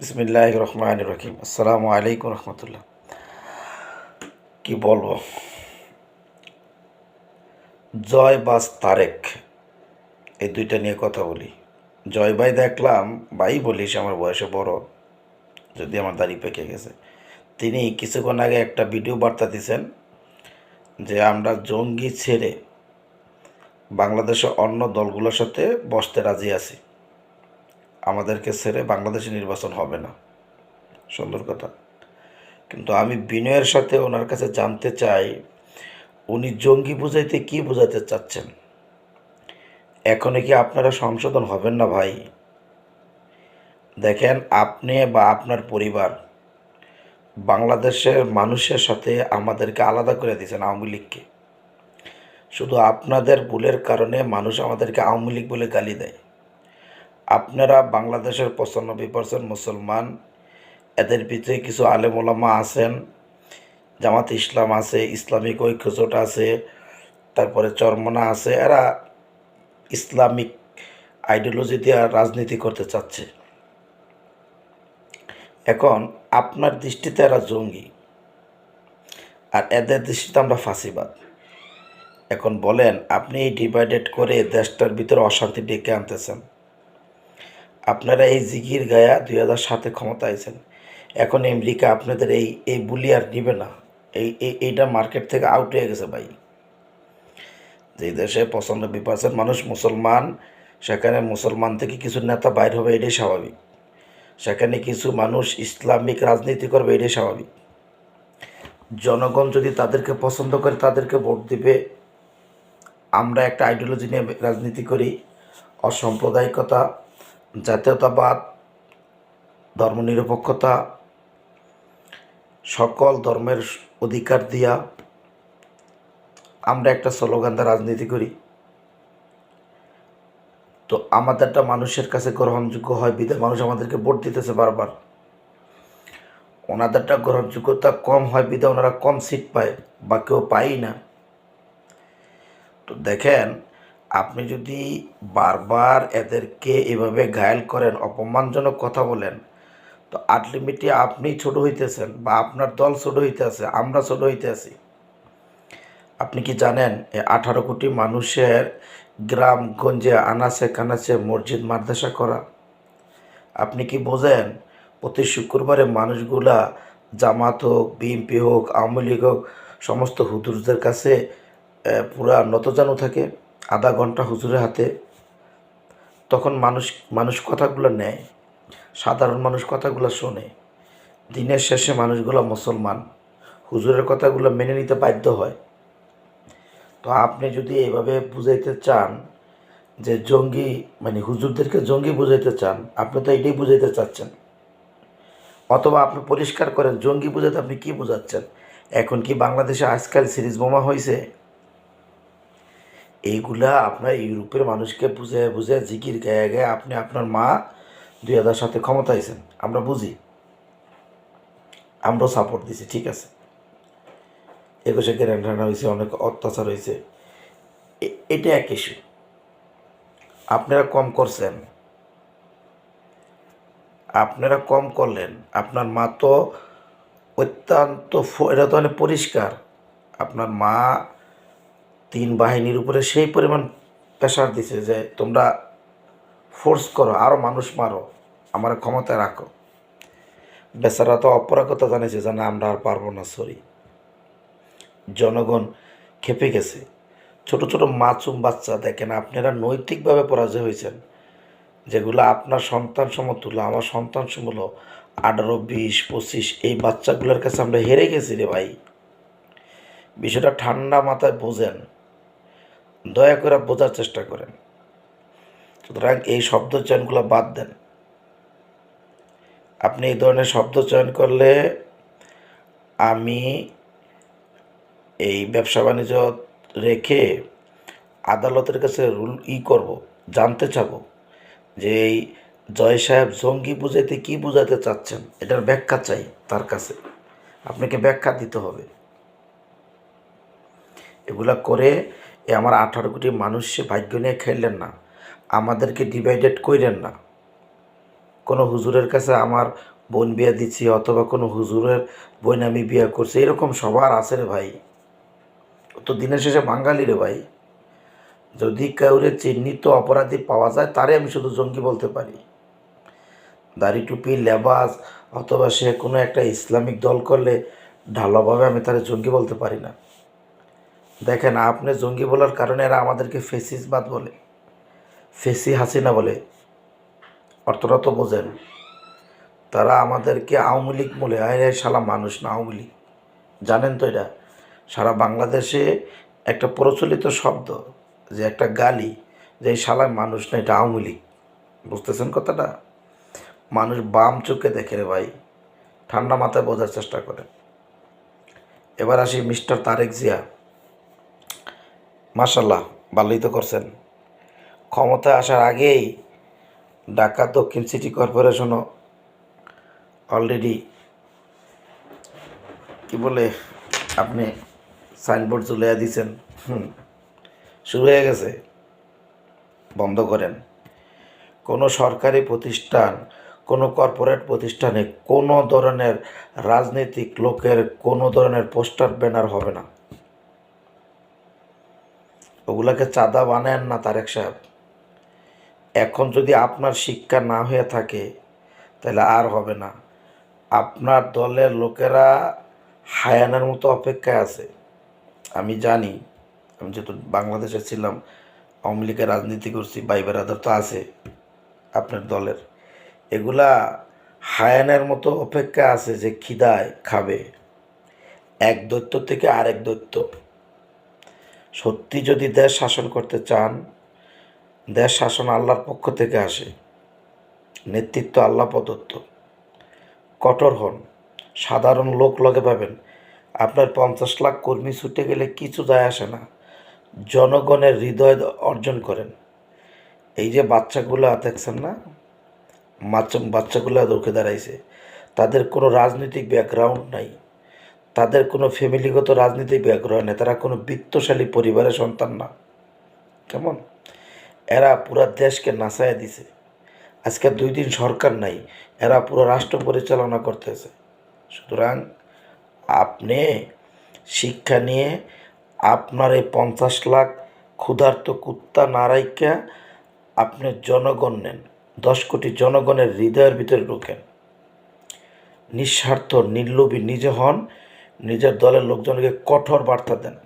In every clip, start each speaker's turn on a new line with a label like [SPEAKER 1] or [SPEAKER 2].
[SPEAKER 1] বিসমিল্লাহ রহমান রহিম আসসালামু আলাইকুম রহমতুল্লাহ। কি বলব? জয় বাস তারেক। এই দুইটা নিয়ে কথা বলি। জয় ভাই দেখলাম, ভাই বলিস আমার বয়সে বড়, যদি আমার দাড়ি পেকে গেছে। তিনি কিছুক্ষণ আগে একটা ভিডিও বার্তা দিয়েছেন যে আমরা জঙ্গি ছেড়ে বাংলাদেশের অন্য দলগুলোর সাথে বসতে রাজি আছি। আমাদেরকে ছেড়ে বাংলাদেশে নির্বাচন হবে না। সুন্দর কথা। কিন্তু আমি বিনয়ের সাথে ওনার কাছে জানতে চাই, উনি জঙ্গি বুঝাইতে কি বোঝাতে চাচ্ছেন? এখনই কি আপনারা সংশোধন হবেন না ভাই? দেখেন, আপনি বা আপনার পরিবার বাংলাদেশের মানুষের সাথে আমাদেরকে আলাদা করে দিয়েছেন আওয়ামী লীগকে। শুধু আপনাদের ভুলের কারণে মানুষ আমাদেরকে আওয়ামী লীগ বলে গালি দেয়। আপনারা বাংলাদেশের পঁচানব্বই পার্সেন্ট মুসলমান। এদের ভিতরে কিছু আলেমোলামা আছেন, জামাত ইসলাম আছে, ইসলামিক ঐক্যজোট আছে, তারপরে চরমনা আছে। এরা ইসলামিক আইডিওলজি দিয়ে রাজনীতি করতে চাচ্ছে। এখন আপনার দৃষ্টিতে এরা জঙ্গি, আর এদের দৃষ্টিতে আমরা ফাঁসিবাদ। এখন বলেন, আপনি ডিভাইডেড করে দেশটার ভিতরে অশান্তি ডেকে আনতেছেন। আপনারা এই জিগির গায়া দুই হাজার সাতে ক্ষমতা আইছেন। এখন আমেরিকা আপনাদের এই এই বুলি আর নিবে না। এই, এই- এইটা মার্কেট থেকে আউট হয়ে গেছে ভাই। যেই দেশে পঁচানব্বই পার্সেন্ট মানুষ মুসলমান, সেখানে মুসলমান থেকে কিছু নেতা বাইর হবে, এটাই স্বাভাবিক। সেখানে কিছু মানুষ ইসলামিক রাজনীতি করবে, এটাই স্বাভাবিক। জনগণ যদি তাদেরকে পছন্দ করে, তাদেরকে ভোট দিবে। আমরা একটা আইডিওলজি নিয়ে রাজনীতি করি। অসাম্প্রদায়িকতা জাতীয়তাবাদ, ধর্মনিরপেক্ষতা, সকল ধর্মের অধিকার দিয়া আমরা একটা স্লোগান দিয়ে রাজনীতি করি। তো আমাদেরটা মানুষের কাছে গ্রহণযোগ্য হয় বিধায় মানুষ আমাদেরকে ভোট দিতেছে বারবার। ওনাদেরটা গ্রহণযোগ্যতা কম হয় বিধায় ওনারা কম সিট পায়, বা কেউ পায়ই না। তো দেখেন আপনি যদি বারবার এদেরকে এভাবে ঘায়াল করেন, অপমানজনক কথা বলেন, তো আলটিমেটলি আপনি ছোট হইতেছেন বা আপনার দল ছোট হইতে আছে, আমরা ছোট হইতে আছি। আপনি কি জানেন এই আঠারো কোটি মানুষের গ্রামগঞ্জে আনাচে কানাচে মসজিদ মাদ্রাসা করা? আপনি কি বোঝেন, প্রতি শুক্রবারে মানুষগুলা জামাত হোক, বিএনপি হোক, আওয়ামী লীগ হোক, সমস্ত হুদুরদের কাছে পুরা নতজানু থাকে? আধা ঘণ্টা হুজুরের হাতে, তখন মানুষ মানুষ কথাগুলো নেয়, সাধারণ মানুষ কথাগুলো শোনে। দিনের শেষে মানুষগুলো মুসলমান, হুজুরের কথাগুলো মেনে নিতে বাধ্য হয়। তো আপনি যদি এভাবে বুঝাইতে চান যে জঙ্গি মানে হুজুরদেরকে জঙ্গি বুঝাইতে চান, আপনি তো এটাই বুঝাইতে চাচ্ছেন। অথবা আপনি পরিষ্কার করেন, জঙ্গি বুঝাতে আপনি কি বোঝাচ্ছেন? এখন কি বাংলাদেশে আজকাল সিরিজ বোমা হয়েছে এইগুলা আপনার ইউরোপের মানুষকে বুঝে বুঝে জিকির গায়ে গায়ে আপনি আপনার মা দুই হাজার সাথে ক্ষমতা আমরা বুঝি। আমরাও সাপোর্ট দিছি, ঠিক আছে। একুশে গ্যারান্টানা হয়েছে অনেক অত্যাচার হয়েছে এটা এক ইস্যু আপনারা কম করছেন। আপনারা কম করলেন। আপনার মা তো অত্যন্ত এটা তো অনেক পরিষ্কার। আপনার মা তিন বাহিনীর উপরে সেই পরিমাণ প্রেশার দিছে যে তোমরা ফোর্স করো আরও মানুষ মারো, আমার ক্ষমতায় রাখো। বেচারা তো অপরাগতা জানিয়েছে যে না, আমরা আর পারব না সরি জনগণ খেপে গেছে। ছোট ছোট মাসুম বাচ্চা, দেখেন আপনারা নৈতিকভাবে পরাজয় হয়েছেন। যেগুলো আপনার সন্তান সমতুল্য, আমার সন্তান সমুল্য আঠারো, বিশ, পঁচিশ, এই বাচ্চাগুলোর কাছে আমরা হেরে গেছি রে ভাই। বিষয়টা ঠান্ডা মাথায় বোঝেন। দয়া করে বোঝার চেষ্টা করেন। সুতরাং এই শব্দ চয়নগুলো বাদ দেন। আপনি এই ধরনের শব্দ চয়ন করলে আমি এই ব্যবসা বাণিজ্য রেখে আদালতের কাছে রুল ই করব, জানতে চাবো যে এই জয় সাহেব জঙ্গি বুঝাইতে কি বুঝাতে চাচ্ছেন, এটার ব্যাখ্যা চাই তার কাছে। আপনাকে ব্যাখ্যা দিতে হবে। এগুলা করে এ আমার আঠারো কোটি মানুষ ভাগ্য নিয়ে খেললেন না। আমাদেরকে ডিভাইডেড কইরেন না। কোনো হুজুরের কাছে আমার বোন বিয়া দিচ্ছি অথবা কোনো হুজুরের বোন আমি বিয়ে করছি, এরকম সবার আছে রে ভাই। তো দিনের শেষে বাঙালি রে ভাই। যদি কাউরে চিহ্নিত অপরাধী পাওয়া যায়, তারে আমি শুধু জঙ্গি বলতে পারি। দাড়ি টুপি, লেবাস, অথবা সে কোনো একটা ইসলামিক দল করলে ঢালাভাবে আমি তারে জঙ্গি বলতে পারি না। দেখেন, আপনি জঙ্গি বলার কারণে এরা আমাদেরকে ফেসিসবাদ বলে, ফেসি হাসিনা বলে, অর্থটা তো বোঝেন। তারা আমাদেরকে আওয়ামী লীগ বলে, আয় শালা মানুষ না আওয়ামী লীগ। জানেন তো এটা? সারা বাংলাদেশে একটা প্রচলিত শব্দ যে একটা গালি, যে এই শালা মানুষ না, এটা আওয়ামী লীগ। বুঝতেছেন কথাটা? মানুষ বাম চোখে দেখে রে ভাই, ঠান্ডা মাথায় বোঝার চেষ্টা করে এবার আসি মিস্টার তারেক জিয়া। মার্শাল্লাহ ভালোই তো করছেন। ক্ষমতায় আসার আগেই ঢাকা দক্ষিণ সিটি কর্পোরেশনও অলরেডি কি বলে, আপনি সাইনবোর্ড চলে দিয়েছেন হুম, শুরু হয়ে গেছে। বন্ধ করেন। কোনো সরকারি প্রতিষ্ঠান, কোনো কর্পোরেট প্রতিষ্ঠানে কোনো ধরনের রাজনৈতিক লোকের কোনো ধরনের পোস্টার, ব্যানার হবে না। ওগুলাকে চাঁদা বানায়েন না তারেক সাহেব। এখন যদি আপনার শিক্ষা না হয়ে থাকে, তাহলে আর হবে না। আপনার দলের লোকেরা হায়ানের মতো অপেক্ষায় আছে। আমি জানি, আমি যেহেতু বাংলাদেশে ছিলাম, আওয়ামী লীগের রাজনীতি করছি, ভাই বেড়াদার তো আছে আপনার দলের। এগুলা হায়ানের মতো অপেক্ষা আছে যে খিদায় খাবে। এক দৈত্য থেকে আরেক দৈত্য। সত্যি যদি দেশ শাসন করতে চান, দেশ শাসন আল্লাহর পক্ষ থেকে আসে। নেতৃত্ব আল্লাহ প্রদত্ত। কঠোর হন। সাধারণ লোক লগে পাবেন। আপনার পঞ্চাশ লাখ কর্মী ছুটে গেলে কিছু যায় আসে না। জনগণের হৃদয় অর্জন করেন। এই যে বাচ্চাগুলো, দেখছেন না? বাচ্চা বাচ্চাগুলো রুখে দাঁড়াইছে। তাদের কোনো রাজনৈতিক ব্যাকগ্রাউন্ড নাই। তাদের কোনো ফ্যামিলিগত রাজনৈতিক ব্যাকগ্রাউন্ড নেই তারা কোনো বিত্তশালী পরিবারের সন্তান না। কেমন? এরা পুরা দেশকে নাচায় দিছে। আজকে দুই দিন সরকার নাই, এরা পুরো রাষ্ট্র পরিচালনা করতেছে। সুতরাং আপনি শিক্ষা নিয়ে আপনার এই পঞ্চাশ লাখ ক্ষুধার্ত কুত্তা নারাইকা আপনি জনগণ নেন, দশ কোটি জনগণের হৃদয়ের ভিতরে ঢোকেন। নিঃস্বার্থ, নির্লোভী, নিজে হন নিজের দলের লোকজনকে কঠোর বার্তা দেন।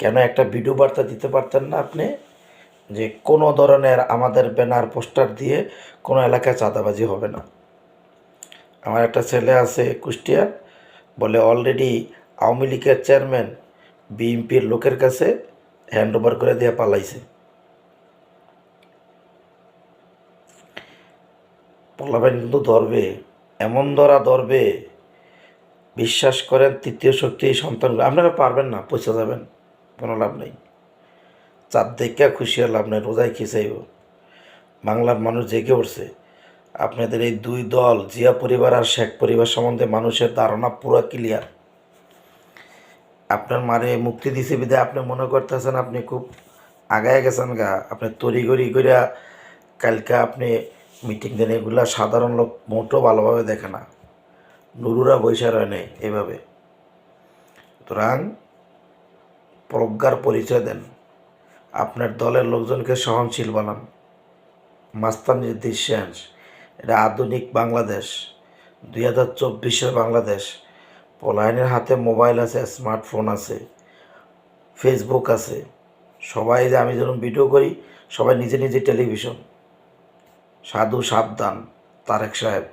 [SPEAKER 1] কেন একটা ভিডিও বার্তা দিতে পারতেন না আপনি? যে কোনো ধরনের আমাদের ব্যানার, পোস্টার দিয়ে কোনো এলাকায় চাঁদাবাজি হবে না। আমার একটা ছেলে আছে কুষ্টিয়ার বলে অলরেডি আওয়ামী লীগের চেয়ারম্যান বিএনপির লোকের কাছে হ্যান্ড ওভার করে দিয়ে পালাইছে। পোলাবেন কিন্তু ধরবে, এমন ধরা ধরবে বিশ্বাস করেন, তৃতীয় শক্তি এই সন্তানগুলো, আপনারা পারবেন না পয়সা যাবেন, কোনো লাভ নেই। চার দেখে খুশি আর লাভ নেই রোজাই খিসাইব বাংলার মানুষ জেগে উঠছে। আপনাদের এই দুই দল, জিয়া পরিবার আর শেখ পরিবার সম্বন্ধে মানুষের ধারণা পুরো ক্লিয়ার আপনার মারে মুক্তি দিছে বিধায় আপনি মনে করতেছেন আপনি খুব আগায় গেছেন গা, আপনি তরি গড়ি করিয়া কালকে আপনি মিটিং দেন, এগুলা সাধারণ লোক মোটো ভালোভাবে দেখে না। নুরুরা বৈশা রয় নেই এভাবে সুতরাং প্রজ্ঞার পরিচয় দেন। আপনার দলের লোকজনকে সহনশীল বানান মাস্তানির দৃশ্যাংশ এটা আধুনিক বাংলাদেশ। দুই হাজার চব্বিশের বাংলাদেশ। পলায়নের হাতে মোবাইল আছে, স্মার্টফোন আছে, ফেসবুক আছে। সবাই যে আমি যখন ভিডিও করি, সবাই নিজে নিজে টেলিভিশন। সাধু সাবধান, তারেক সাহেব।